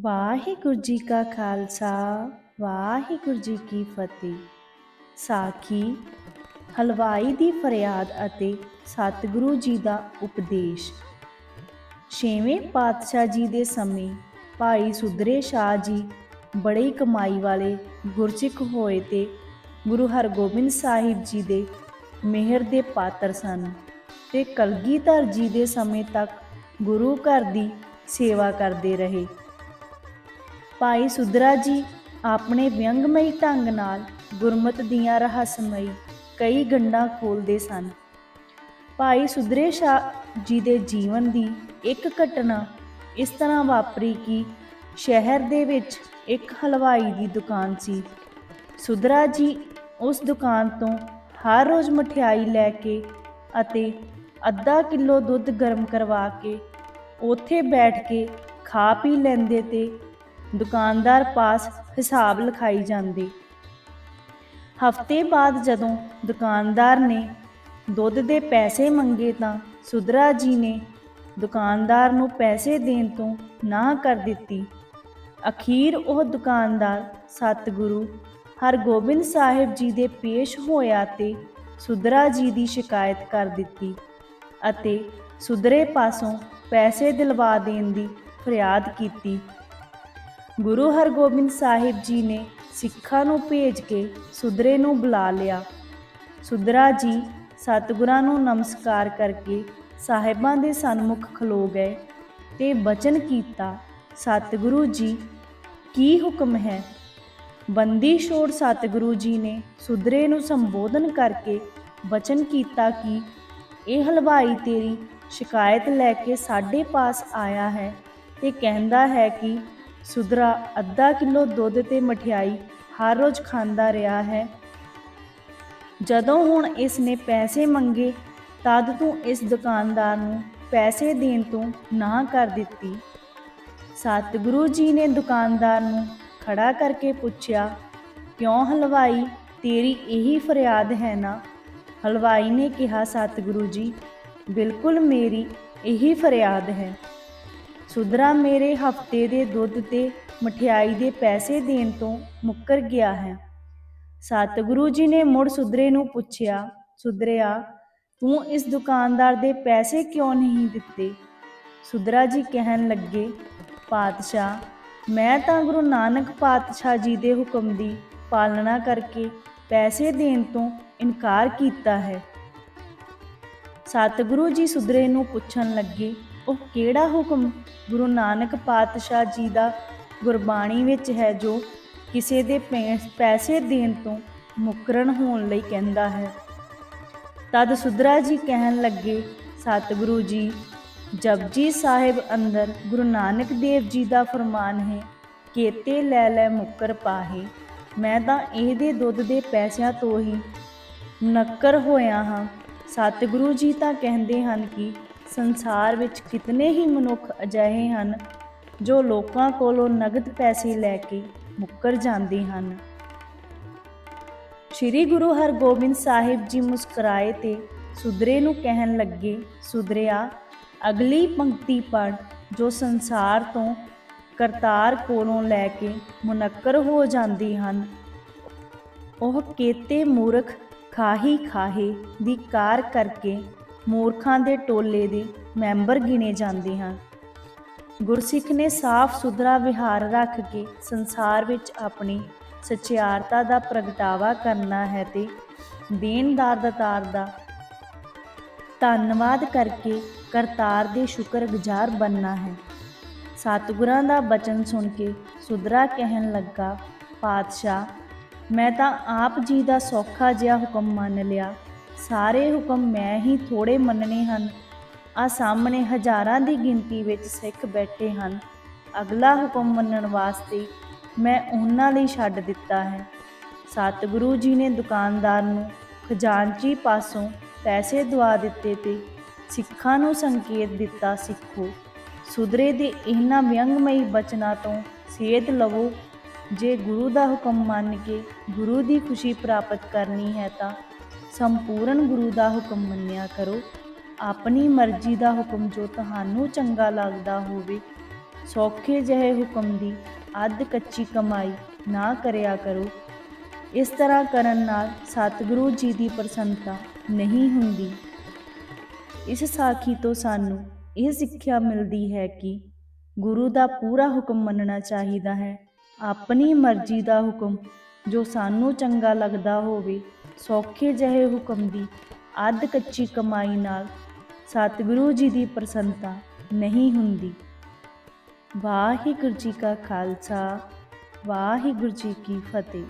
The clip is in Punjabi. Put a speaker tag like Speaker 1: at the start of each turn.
Speaker 1: ਵਾਹਿਗੁਰੂ ਜੀ ਕਾ ਖਾਲਸਾ, ਵਾਹਿਗੁਰੂ ਜੀ ਕੀ ਫਤਿਹ। ਸਾਖੀ, ਹਲਵਾਈ ਦੀ ਫਰਿਆਦ ਅਤੇ ਸਤਿਗੁਰੂ ਜੀ ਦਾ ਉਪਦੇਸ਼। ਛੇਵੇਂ ਪਾਤਸ਼ਾਹ ਜੀ ਦੇ ਸਮੇਂ ਭਾਈ ਸੁਧਰੇ ਸ਼ਾਹ ਜੀ ਬੜੀ ਕਮਾਈ ਵਾਲੇ ਗੁਰਸਿੱਖ ਹੋਏ ਤੇ ਗੁਰੂ ਹਰਗੋਬਿੰਦ ਸਾਹਿਬ ਜੀ ਦੇ ਮਿਹਰ ਦੇ ਪਾਤਰ ਸਨ ਤੇ ਕਲਗੀਧਰ ਜੀ ਦੇ ਸਮੇਂ ਤੱਕ ਗੁਰੂ ਘਰ ਦੀ ਸੇਵਾ ਕਰਦੇ ਰਹੇ। ਭਾਈ ਸੁਧਰਾ ਜੀ, ਆਪਣੇ ਵਿਅੰਗਮਈ ਢੰਗ ਨਾਲ ਗੁਰਮਤ ਦੀਆਂ ਰਹੱਸਮਈ ਕਈ ਗੰਢਾਂ ਖੋਲਦੇ ਸਨ। ਭਾਈ ਸੁਧਰੇ ਸ਼ਾਹ ਜੀ ਦੇ ਜੀਵਨ ਦੀ ਇੱਕ ਘਟਨਾ ਇਸ ਤਰ੍ਹਾਂ ਵਾਪਰੀ ਕਿ ਸ਼ਹਿਰ ਦੇ ਵਿੱਚ ਇੱਕ ਹਲਵਾਈ ਦੀ ਦੁਕਾਨ ਸੀ। ਸੁਧਰਾ ਜੀ ਉਸ ਦੁਕਾਨ ਤੋਂ ਹਰ ਰੋਜ਼ ਮਠਿਆਈ ਲੈ ਕੇ ਅਤੇ ਅੱਧਾ ਕਿਲੋ ਦੁੱਧ ਗਰਮ ਕਰਵਾ ਕੇ ਉੱਥੇ ਬੈਠ ਕੇ ਖਾ ਪੀ ਲੈਂਦੇ ਤੇ ਦੁਕਾਨਦਾਰ ਪਾਸ ਹਿਸਾਬ ਲਿਖਾਈ ਜਾਂਦੀ। ਹਫ਼ਤੇ ਬਾਅਦ ਜਦੋਂ ਦੁਕਾਨਦਾਰ ਨੇ ਦੁੱਧ ਦੇ ਪੈਸੇ ਮੰਗੇ ਤਾਂ ਸੁਧਰਾ ਜੀ ਨੇ ਦੁਕਾਨਦਾਰ ਨੂੰ ਪੈਸੇ ਦੇਣ ਤੋਂ ਨਾ ਕਰ ਦਿੱਤੀ। ਅਖੀਰ ਉਹ ਦੁਕਾਨਦਾਰ ਸਤਿਗੁਰੂ ਹਰਗੋਬਿੰਦ ਸਾਹਿਬ ਜੀ ਦੇ ਪੇਸ਼ ਹੋਇਆ ਤੇ ਸੁਧਰਾ ਜੀ ਦੀ ਸ਼ਿਕਾਇਤ ਕਰ ਦਿੱਤੀ ਅਤੇ ਸੁਧਰੇ ਪਾਸੋਂ ਪੈਸੇ ਦਿਲਵਾ ਦੇਣ ਦੀ ਫਰਿਆਦ ਕੀਤੀ। ਗੁਰੂ ਹਰਗੋਬਿੰਦ ਸਾਹਿਬ ਜੀ ਨੇ ਸਿੱਖਾਂ ਨੂੰ ਭੇਜ ਕੇ ਸੁਧਰੇ ਨੂੰ ਬੁਲਾ ਲਿਆ। ਸੁਧਰਾ ਜੀ ਸਤਿਗੁਰਾਂ ਨੂੰ ਨਮਸਕਾਰ ਕਰਕੇ ਸਾਹਿਬਾਂ ਦੇ ਸਨਮੁਖ ਖਲੋ ਗਏ ਤੇ ਬਚਨ ਕੀਤਾ, ਸਤਿਗੁਰੂ ਜੀ, ਕੀ ਹੁਕਮ ਹੈ? ਬੰਦੀ ਛੋੜ ਸਤਿਗੁਰੂ ਜੀ ਨੇ ਸੁਧਰੇ ਨੂੰ ਸੰਬੋਧਨ ਕਰਕੇ ਬਚਨ ਕੀਤਾ ਕਿ, ਇਹ ਹਲਵਾਈ ਤੇਰੀ ਸ਼ਿਕਾਇਤ ਲੈ ਕੇ ਸਾਡੇ ਪਾਸ ਆਇਆ ਹੈ ਤੇ ਕਹਿੰਦਾ ਹੈ ਕਿ ਸੁਧਰਾ ਅੱਧਾ ਕਿਲੋ ਦੁੱਧ ਤੇ ਮਠਿਆਈ ਹਰ ਰੋਜ਼ ਖਾਂਦਾ ਰਿਹਾ ਹੈ। ਜਦੋਂ ਹੁਣ ਇਸ ਨੇ ਪੈਸੇ ਮੰਗੇ, ਤਦ ਤੂੰ ਇਸ ਦੁਕਾਨਦਾਰ ਨੂੰ ਪੈਸੇ ਦੇਣ ਤੋਂ ਨਾ ਕਰ ਦਿੱਤੀ। ਸਤਿਗੁਰੂ ਜੀ ਨੇ ਦੁਕਾਨਦਾਰ ਨੂੰ ਖੜਾ ਕਰਕੇ ਪੁੱਛਿਆ, ਕਿਉਂ ਹਲਵਾਈ, ਤੇਰੀ ਇਹੀ ਫਰਿਆਦ ਹੈ ਨਾ? ਹਲਵਾਈ ਨੇ ਕਿਹਾ, ਸਤਿਗੁਰੂ ਜੀ, ਬਿਲਕੁਲ ਮੇਰੀ ਇਹੀ ਫਰਿਆਦ ਹੈ। ਸੁਧਰਾ ਮੇਰੇ ਹਫ਼ਤੇ ਦੇ ਦੁੱਧ ਤੇ ਮਠਿਆਈ ਦੇ ਪੈਸੇ ਦੇਣ ਤੋਂ ਮੁੱਕਰ ਗਿਆ ਹੈ। ਸਤਿਗੁਰੂ ਜੀ ਨੇ ਮੁੜ ਸੁਧਰੇ ਨੂੰ ਪੁੱਛਿਆ, ਸੁਧਰਿਆ, ਤੂੰ ਇਸ ਦੁਕਾਨਦਾਰ ਦੇ ਪੈਸੇ ਕਿਉਂ ਨਹੀਂ ਦਿੱਤੇ? ਸੁਧਰਾ ਜੀ ਕਹਿਣ ਲੱਗੇ, ਪਾਤਸ਼ਾਹ, ਮੈਂ ਤਾਂ ਗੁਰੂ ਨਾਨਕ ਪਾਤਸ਼ਾਹ ਜੀ ਦੇ ਹੁਕਮ ਦੀ ਪਾਲਣਾ ਕਰਕੇ ਪੈਸੇ ਦੇਣ ਤੋਂ ਇਨਕਾਰ ਕੀਤਾ ਹੈ। ਸਤਿਗੁਰੂ ਜੀ ਸੁਧਰੇ ਨੂੰ ਪੁੱਛਣ ਲੱਗੇ ਉਹ ਕਿਹੜਾ ਹੁਕਮ ਗੁਰੂ ਨਾਨਕ ਪਾਤਸ਼ਾਹ ਜੀ ਦਾ ਗੁਰਬਾਣੀ ਵਿੱਚ ਹੈ ਜੋ ਕਿਸੇ ਦੇ ਪੈਸੇ ਦੇਣ ਤੋਂ ਮੁਕਰਨ ਹੋਣ ਲਈ ਕਹਿੰਦਾ ਹੈ? ਤਦ ਸੁਧਰਾ ਜੀ ਕਹਿਣ ਲੱਗੇ, ਸਤਿਗੁਰੂ ਜੀ ਜਪਜੀ ਸਾਹਿਬ ਅੰਦਰ ਗੁਰੂ ਨਾਨਕ ਦੇਵ ਜੀ ਦਾ ਫਰਮਾਨ ਹੈ, ਕੇਤੇ ਲੈ ਲੈ ਮੁੱਕਰ ਪਾਹੇ, ਮੈਂ ਤਾਂ ਇਹਦੇ ਦੁੱਧ ਦੇ ਪੈਸਿਆਂ ਤੋਂ ਹੀ ਨੱਕਰ ਹੋਇਆ ਹਾਂ। ਸਤਿਗੁਰੂ ਜੀ ਤਾਂ ਕਹਿੰਦੇ ਹਨ ਕਿ ਸੰਸਾਰ ਵਿੱਚ ਕਿਤਨੇ ਹੀ ਮਨੁੱਖ ਅਜਿਹੇ ਹਨ ਜੋ ਲੋਕਾਂ ਕੋਲੋਂ ਨਗਦ ਪੈਸੇ ਲੈ ਕੇ ਮੁੱਕਰ ਜਾਂਦੇ ਹਨ। ਸ੍ਰੀ ਗੁਰੂ ਹਰਗੋਬਿੰਦ ਸਾਹਿਬ ਜੀ ਮੁਸਕਰਾਏ ਤੇ ਸੁਧਰੇ ਨੂੰ ਕਹਿਣ ਲੱਗੇ, ਸੁਧਰਿਆ, ਅਗਲੀ ਪੰਕਤੀ ਪੜ ਜੋ ਸੰਸਾਰ ਤੋਂ ਕਰਤਾਰ ਕੋਲੋਂ ਲੈ ਕੇ ਮੁਨੱਕਰ ਹੋ ਜਾਂਦੀ ਹਨ। ਉਹ ਕੇਤੇ ਮੂਰਖ ਖਾਹੀ ਖਾਹੇ ਦੀ ਕਾਰ ਕਰਕੇ ਮੂਰਖਾਂ ਦੇ ਟੋਲੇ ਦੇ ਮੈਂਬਰ ਗਿਣੇ ਜਾਂਦੇ ਹਨ ਗੁਰਸਿੱਖ ਨੇ ਸਾਫ਼ ਸੁਧਰਾ ਵਿਹਾਰ ਰੱਖ ਕੇ ਸੰਸਾਰ ਵਿੱਚ ਆਪਣੀ ਸਚਿਆਰਤਾ ਦਾ ਪ੍ਰਗਟਾਵਾ ਕਰਨਾ ਹੈ ਤੇ ਦੇਨਦਾਰ ਦਤਾਰ ਦਾ ਧੰਨਵਾਦ ਕਰਕੇ ਕਰਤਾਰ ਦੇ ਸ਼ੁਕਰਗੁਜ਼ਾਰ ਬੰਨਾ ਹੈ। ਸਤਿਗੁਰਾਂ ਦਾ ਬਚਨ ਸੁਣ ਕੇ ਸੁਧਰਾ ਕਹਿਣ ਲੱਗਾ, ਪਾਤਸ਼ਾਹ, ਮੈਂ ਤਾਂ ਆਪ ਜੀ ਦਾ ਸੌਖਾ ਜਿਹਾ ਹੁਕਮ ਮੰਨ ਲਿਆ। ਸਾਰੇ ਹੁਕਮ ਮੈਂ ਹੀ ਥੋੜੇ ਮੰਨਣੇ ਹਨ। ਆ ਸਾਹਮਣੇ ਹਜ਼ਾਰਾਂ ਦੀ ਗਿਣਤੀ ਵਿੱਚ ਸਿੱਖ ਬੈਠੇ ਹਨ। ਅਗਲਾ ਹੁਕਮ ਮੰਨਣ ਵਾਸਤੇ ਮੈਂ ਉਹਨਾਂ ਲਈ ਛੱਡ ਦਿੱਤਾ ਹੈ। ਸਤਿਗੁਰੂ ਜੀ ਨੇ ਦੁਕਾਨਦਾਰ ਨੂੰ ਖਜ਼ਾਨਚੀ ਪਾਸੋਂ ਪੈਸੇ ਦਵਾ ਦਿੱਤੇ ਤੇ ਸਿੱਖਾਂ ਨੂੰ ਸੰਕੇਤ ਦਿੱਤਾ, ਸਿੱਖੋ, ਸੁਧਰੇ ਦੇ ਇਹਨਾਂ ਵਿਅੰਗਮਈ ਬਚਨਾਂ ਤੋਂ ਸੇਧ ਲਵੋ। ਜੇ ਗੁਰੂ ਦਾ ਹੁਕਮ ਮੰਨ ਕੇ ਗੁਰੂ ਦੀ ਖੁਸ਼ੀ ਪ੍ਰਾਪਤ ਕਰਨੀ ਹੈ ਤਾਂ ਸੰਪੂਰਨ ਗੁਰੂ ਦਾ ਹੁਕਮ ਮੰਨਿਆ ਕਰੋ। ਆਪਣੀ ਮਰਜ਼ੀ ਦਾ ਹੁਕਮ ਜੋ ਤੁਹਾਨੂੰ ਚੰਗਾ ਲੱਗਦਾ ਹੋਵੇ, ਸੌਖੇ ਜਿਹੇ ਹੁਕਮ ਦੀ ਅੱਧ ਕੱਚੀ ਕਮਾਈ ਨਾ ਕਰਿਆ ਕਰੋ। ਇਸ ਤਰ੍ਹਾਂ ਕਰਨ ਨਾਲ ਸਤਿਗੁਰੂ ਜੀ ਦੀ ਪ੍ਰਸੰਨਤਾ ਨਹੀਂ ਹੁੰਦੀ। ਇਸ ਸਾਖੀ ਤੋਂ ਸਾਨੂੰ ਇਹ ਸਿੱਖਿਆ ਮਿਲਦੀ ਹੈ ਕਿ ਗੁਰੂ ਦਾ ਪੂਰਾ ਹੁਕਮ ਮੰਨਣਾ ਚਾਹੀਦਾ ਹੈ। ਆਪਣੀ ਮਰਜ਼ੀ ਦਾ ਹੁਕਮ ਜੋ ਸਾਨੂੰ ਚੰਗਾ ਲੱਗਦਾ ਹੋਵੇ ਸੌਖੇ ਜਿਹੇ ਹੁਕਮ ਦੀ ਅੱਧ ਕੱਚੀ ਕਮਾਈ ਨਾਲ ਸਤਿਗੁਰੂ ਜੀ ਦੀ ਪ੍ਰਸੰਨਤਾ ਨਹੀਂ ਹੁੰਦੀ। ਵਾਹਿਗੁਰੂ ਜੀ ਕਾ ਖਾਲਸਾ, ਵਾਹਿਗੁਰੂ ਜੀ ਕੀ ਫਤਿਹ।